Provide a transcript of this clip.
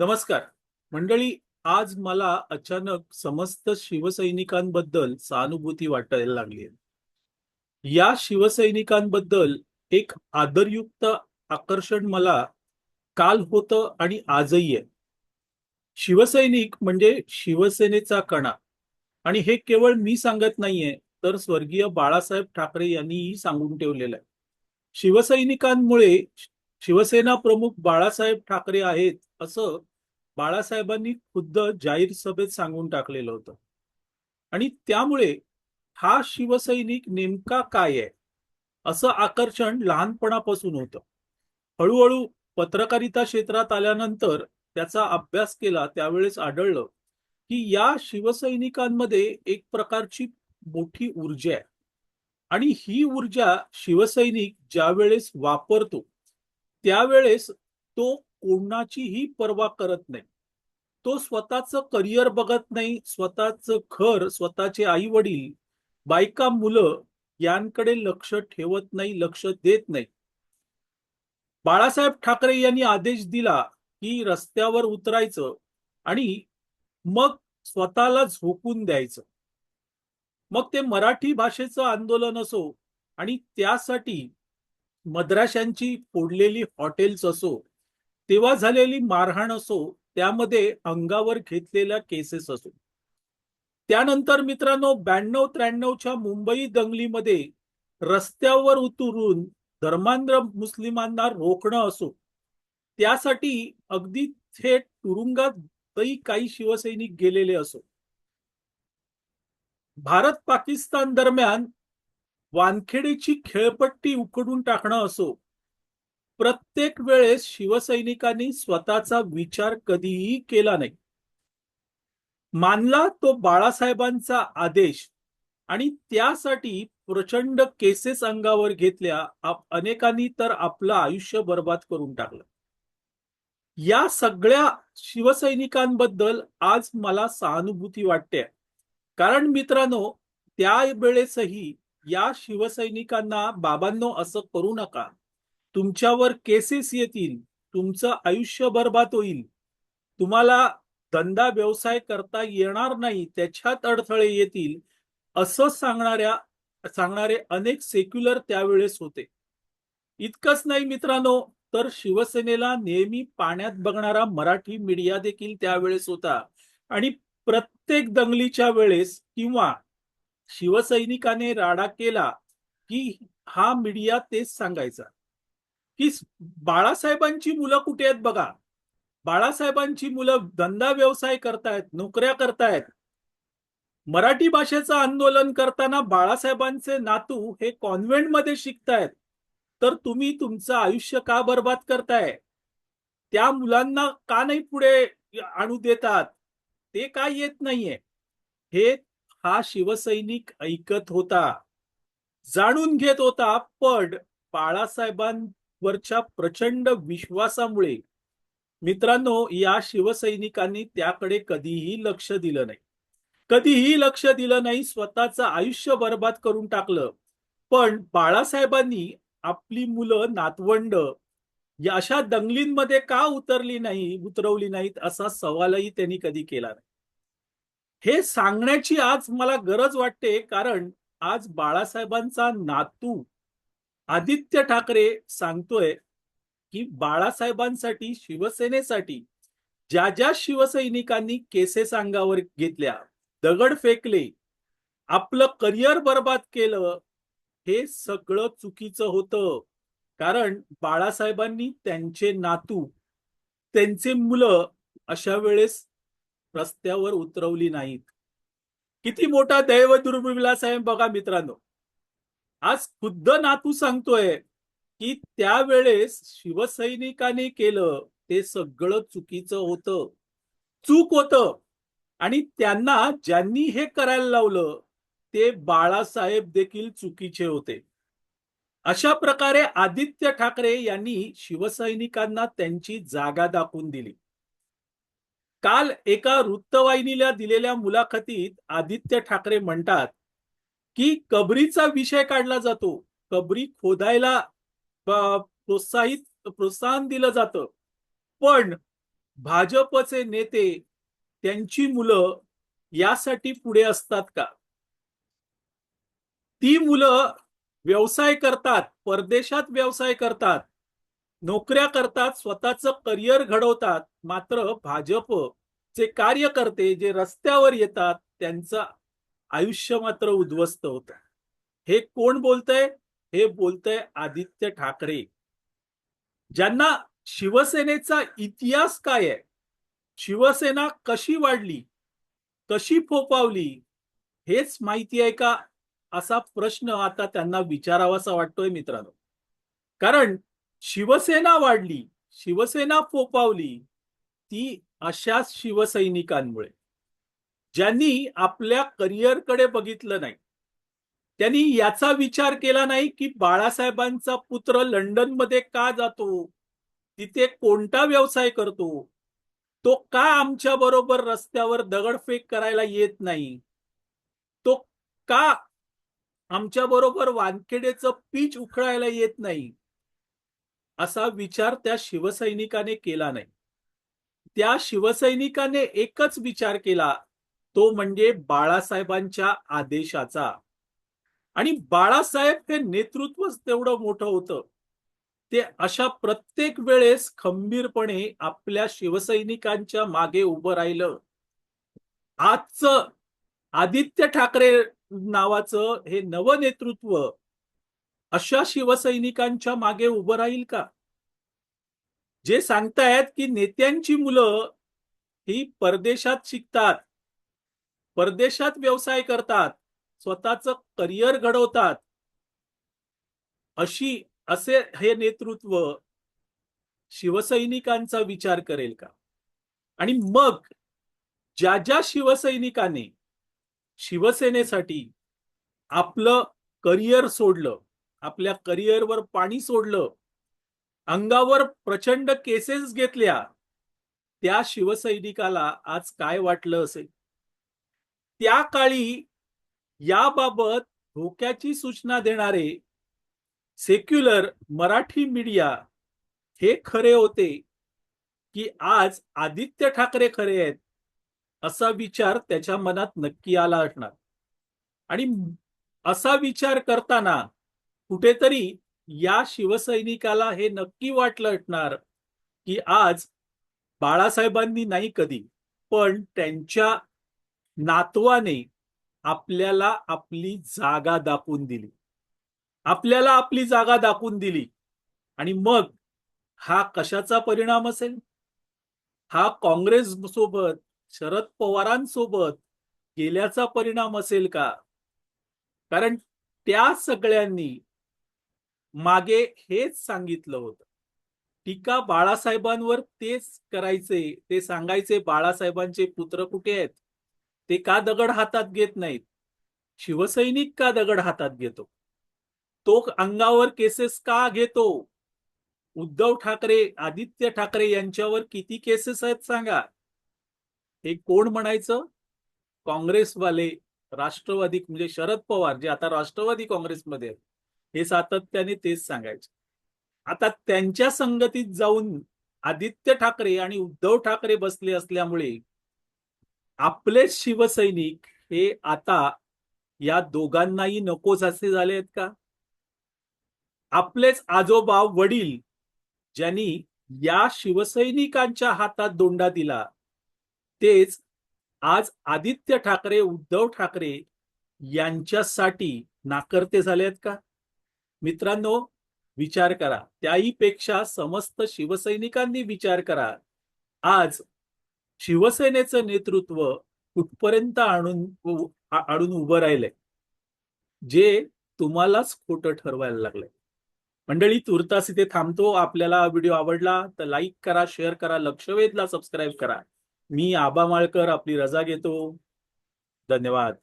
नमस्कार. मंडळी आज मला अचानक समस्त शिवसैनिकांबद्दल सहानुभूती वाटायला लागली या शिवसैनिकांबद्दल एक आदरयुक्त आकर्षण मला काल होतं आणि आजही आहे. शिवसैनिक म्हणजे शिवसेनेचा कणा. आणि हे केवळ मी सांगत नाहीये तर स्वर्गीय बाळासाहेब ठाकरे यांनीही सांगून ठेवलेलं आहे. शिवसैनिकांमुळे शिवसेना प्रमुख बाळासाहेब ठाकरे आहेत असं बाळासाहेबांनी खुद्द जाहीर सभेत सांगून टाकलेलं होतं. आणि त्यामुळे हा शिवसैनिक नेमका काय आहे? असं आकर्षण लहानपणापासून होतं. हळूहळू पत्रकारिता क्षेत्रात आल्यानंतर त्याचा अभ्यास केला त्यावेळेस आढळलं की या शिवसैनिकांमध्ये एक प्रकारची मोठी ऊर्जा आहे. आणि ही ऊर्जा शिवसैनिक ज्या वेळेस वापरतो त्यावेळेस तो कोणाचीही पर्वा करत नाही. तो स्वतःचं करिअर बघत नाही स्वतःचं घर स्वतःचे आई वडील बायका मुलं यांकडे लक्ष ठेवत नाही लक्ष देत नाही. बाळासाहेब ठाकरे यांनी आदेश दिला की रस्त्यावर उतरायचं आणि मग स्वतःला झोकून द्यायचं. मग ते मराठी भाषेचं आंदोलन असो आणि त्यासाठी मद्राशांची फोडलेली हॉटेल्स असो तेव्हा झालेली मारहाण असो त्यामध्ये अंगावर घेतलेल्या केसेस असो. त्यानंतर मित्रांनो ब्याण्णव त्र्याण्णवच्या मुंबई दंगलीमध्ये रस्त्यावर उतरून धर्मांध्र मुस्लिमांना रोखणं असो. त्यासाठी अगदी थेट तुरुंगातही काही शिवसैनिक गेलेले असो. भारत पाकिस्तान दरम्यान वानखेडेची खेळपट्टी उकडून टाकणं असो. प्रत्येक वेळेस शिवसैनिकांनी स्वतःचा विचार कधीही केला नाही. मानला तो बाळासाहेबांचा आदेश आणि त्यासाठी प्रचंड केसेस अंगावर घेतल्या अनेकांनी तर आपलं आयुष्य बर्बाद करून टाकलं. या सगळ्या शिवसैनिकांबद्दल आज मला सहानुभूती वाटते. कारण मित्रांनो त्यावेळेसही या शिवसैनिकांना बाबांनो असं करू नका. तुमच्यावर केसेस येतील तुमचं आयुष्य बर्बाद होईल. तुम्हाला धंदा व्यवसाय करता येणार नाही त्याच्यात अडथळे येतील असं सांगणाऱ्या सांगणारे अनेक सेक्युलर त्यावेळेस होते. इतकंच नाही मित्रांनो तर शिवसेनेला नेहमी पाण्यात बघणारा मराठी मीडिया देखील त्यावेळेस होता. आणि प्रत्येक दंगलीच्या वेळेस किंवा शिवसैनिकाने राडा केला की हा मीडिया तेच सांगायचा. की बाळासाहेबांची मुलं कुठे आहेत बघा? बाळासाहेबांची मुलं धंदा व्यवसाय करतायत नोकऱ्या करतायत. मराठी भाषेचं आंदोलन करताना बाळासाहेबांचे नातू हे कॉन्व्हेंटमध्ये शिकतायत. तर तुम्ही तुमचं आयुष्य का बर्बाद करताय? त्या मुलांना का नाही पुढे आणू देतात? ते का येत नाहीये? हे हा शिवसैनिक ऐकत होता. जाणून घेत होता पण वरच्या प्रचंड विश्वासामुळे मित्रांनो या शिवसैनिकांनी त्याकडे कधीही लक्ष दिलं नाही. कधीही लक्ष दिलं नाही स्वतःचं आयुष्य बर्बाद करून टाकलं. पण बाळासाहेबांनी आपली मुलं नातवंड या अशा दंगलींमध्ये का उतरली नाही उतरवली नाहीत असा सवालही त्यांनी कधी केला नाही. हे सांगण्याची आज मला गरज वाटते कारण आज बाळासाहेबांचा नातू आदित्य ठाकरे सांगतोय की बाळासाहेबांसाठी शिवसेनेसाठी ज्या ज्या शिवसैनिकांनी केसेस अंगावर घेतल्या दगड फेकले आपलं करिअर बर्बाद केलं हे सगळं चुकीचं होतं. कारण बाळासाहेबांनी त्यांचे नातू त्यांचे मुलं अशा वेळेस रस्त्यावर उतरवली नाहीत. किती मोठा दैव दुर्मिला साहेब बघा मित्रांनो. आज खुद्द नातू सांगतोय की त्यावेळेस शिवसैनिकाने केलं ते सगळं चुकीचं होतं. चूक होतं. आणि त्यांना ज्यांनी हे करायला लावलं ते बाळासाहेब देखील चुकीचे होते. अशा प्रकारे आदित्य ठाकरे यांनी शिवसैनिकांना त्यांची जागा दाखवून दिली. काल एका वृत्तवाहिनीला दिलेल्या मुलाखतीत आदित्य ठाकरे म्हणतात की कबरीचा विषय काढला जातो. कबरी खोदायला प्रोत्साहित प्रोत्साहन दिलं जातं. पण भाजपचे नेते त्यांची मुलं यासाठी पुढे असतात का? ती मुलं व्यवसाय करतात परदेशात व्यवसाय करतात नोकऱ्या करतात स्वतःचं करिअर घडवतात मात्र भाजपचे कार्यकर्ते जे रस्त्यावर येतात त्यांचा आयुष्य मात्र उद्ध्वस्त होत. हे कोण बोलतय? हे बोलतय आदित्य ठाकरे. ज्यांना शिवसेनेचा इतिहास काय आहे? शिवसेना कशी वाढली? कशी फोपावली हेच माहिती आहे का? असा प्रश्न आता त्यांना विचारावासा वाटतोय मित्रांनो. कारण शिवसेना वाढली शिवसेना फोपावली ती अशाच शिवसैनिकांमुळे. ज्यांनी आपल्या करिअरकडे बघितलं नाही. त्यांनी याचा विचार केला नाही की बाळासाहेबांचा पुत्र लंडनमध्ये का जातो? तिथे कोणता व्यवसाय करतो? तो का आमच्या बरोबर रस्त्यावर दगडफेक करायला येत नाही? तो का आमच्या बरोबर वानखेडेचं पीच उखळायला येत नाही? असा विचार त्या शिवसैनिकाने केला नाही. त्या शिवसैनिकाने एकच विचार केला तो म्हणजे बाळासाहेबांच्या आदेशाचा. आणि बाळासाहेब हे नेतृत्वच तेवढं मोठं होतं. ते अशा प्रत्येक वेळेस खंबीरपणे आपल्या शिवसैनिकांच्या मागे उभं राहिलं. आजचं आदित्य ठाकरे नावाचं हे नवनेतृत्व अशा शिवसैनिकांच्या मागे उभं राहील का? जे सांगतायत की नेत्यांची मुलं ही परदेशात शिकतात. परदेशात व्यवसाय करतात स्वतःचं करिअर घडवतात. अशी असे हे नेतृत्व शिवसैनिकांचा विचार करेल का? आणि मग ज्या ज्या शिवसैनिकाने शिवसेनेसाठी आपलं करिअर सोडलं आपल्या करिअरवर पाणी सोडलं अंगावर प्रचंड केसेस घेतल्या त्या शिवसैनिकाला आज काय वाटलं असेल? त्या काळी याबाबत धोक्याची सूचना देणारे सेक्युलर मराठी मीडिया हे खरे होते की आज आदित्य ठाकरे खरे आहेत असा विचार त्याच्या मनात नक्की आला असणार. आणि असा विचार करताना कुठेतरी या शिवसैनिकाला हे नक्की वाटलं असणार की आज बाळासाहेबांनी नाही कधी पण त्यांच्या नातवाने आपल्याला आपली जागा दाखवून दिली. आपल्याला आपली जागा दाखवून दिली. आणि मग हा कशाचा परिणाम असेल? हा काँग्रेस सोबत शरद पवारांसोबत गेल्याचा परिणाम असेल का? कारण त्या सगळ्यांनी मागे हेच सांगितलं होतं. टीका बाळासाहेबांवर तेच करायचे ते सांगायचे बाळासाहेबांचे पुत्र कुठे आहेत? ते का दगड हातात घेत नाहीत? शिवसैनिक का दगड हातात घेतो? तो अंगावर केसेस का घेतो? उद्धव ठाकरे आदित्य ठाकरे यांच्यावर किती केसेस आहेत सांगा? हे कोण म्हणायचं? काँग्रेसवाले राष्ट्रवादी म्हणजे शरद पवार जे आता राष्ट्रवादी काँग्रेसमध्ये आहेत. हे सातत्याने तेच सांगायचे. आता त्यांच्या संगतीत जाऊन आदित्य ठाकरे आणि उद्धव ठाकरे बसले असल्यामुळे आपलेच शिवसैनिक हे आता या दोघांनाही नकोच असे झाले आहेत का? आपलेच आजोबा वडील ज्यांनी या शिवसैनिकांच्या हातात दोंडा दिला तेच आज आदित्य ठाकरे उद्धव ठाकरे यांच्यासाठी नाकर्ते झाले आहेत का? मित्रांनो विचार करा. त्याही पेक्षा समस्त शिवसैनिकांनी विचार करा. आज शिवसेनेचं नेतृत्व कुठपर्यंत आणून आणून उभं राहिलंय? जे तुम्हालाच खोटं ठरवायला लागलंय. मंडळी तुर्तास इथे थांबतो. आपल्याला व्हिडिओ आवडला तर लाईक करा शेअर करा लक्ष वेधला सबस्क्राईब करा. मी आबा माळकर आपली रजा घेतो. धन्यवाद.